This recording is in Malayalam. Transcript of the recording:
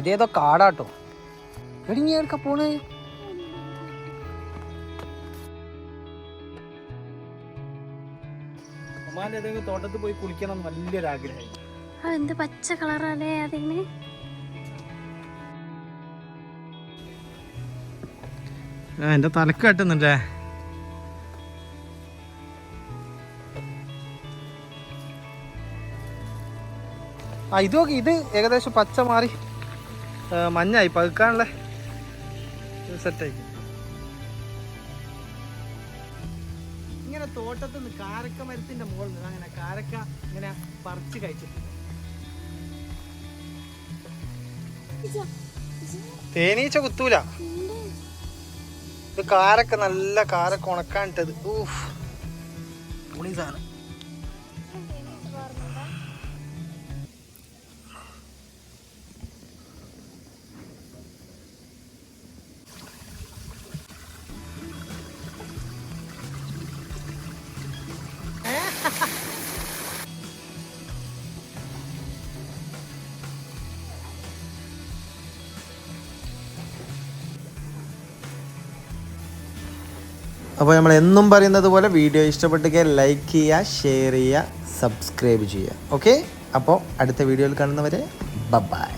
ഇതേതോ കാടാട്ടോ. എടി നീ എടുക്ക പോണേ? ഉമ്മാന്റെ ഏതെങ്കിലും തോട്ടത്തിൽ പോയി കുളിക്കണം നല്ലൊരു വലിയൊരു ആഗ്രഹമായി ആ എന്ത് പച്ച കളറല്ലേ അതിന്? ആ എന്റെ തലക്ക് കെട്ടുന്നുണ്ടേ. ആ ഇത് നോക്കി ഇത് ഏകദേശം പച്ച മാറി. മഞ്ഞായി പകുക്കാനുള്ള സെറ്റായി ഇങ്ങനെ തോട്ടത്തിൽ നിന്ന് കാരക്ക മരത്തിന്റെ മുകളിൽ നിന്ന് അങ്ങനെ കാരക്ക ഇങ്ങനെ പറിച്ചു കഴിച്ചിട്ടുണ്ട്. തേനീച്ച കുത്തൂല. ഇത് കാരക്ക നല്ല കാരക്ക ഉണക്കാനിട്ടത്. ഊഫ് പുളി സാധനം. അപ്പോൾ നമ്മൾ എന്നും പറയുന്നത് പോലെ വീഡിയോ ഇഷ്ടപ്പെട്ടെങ്കിൽ ലൈക്ക് ചെയ്യുക ഷെയർ ചെയ്യുക സബ്സ്ക്രൈബ് ചെയ്യുക. ഓക്കെ അപ്പോൾ അടുത്ത വീഡിയോയിൽ കാണുന്നവരെ ബൈ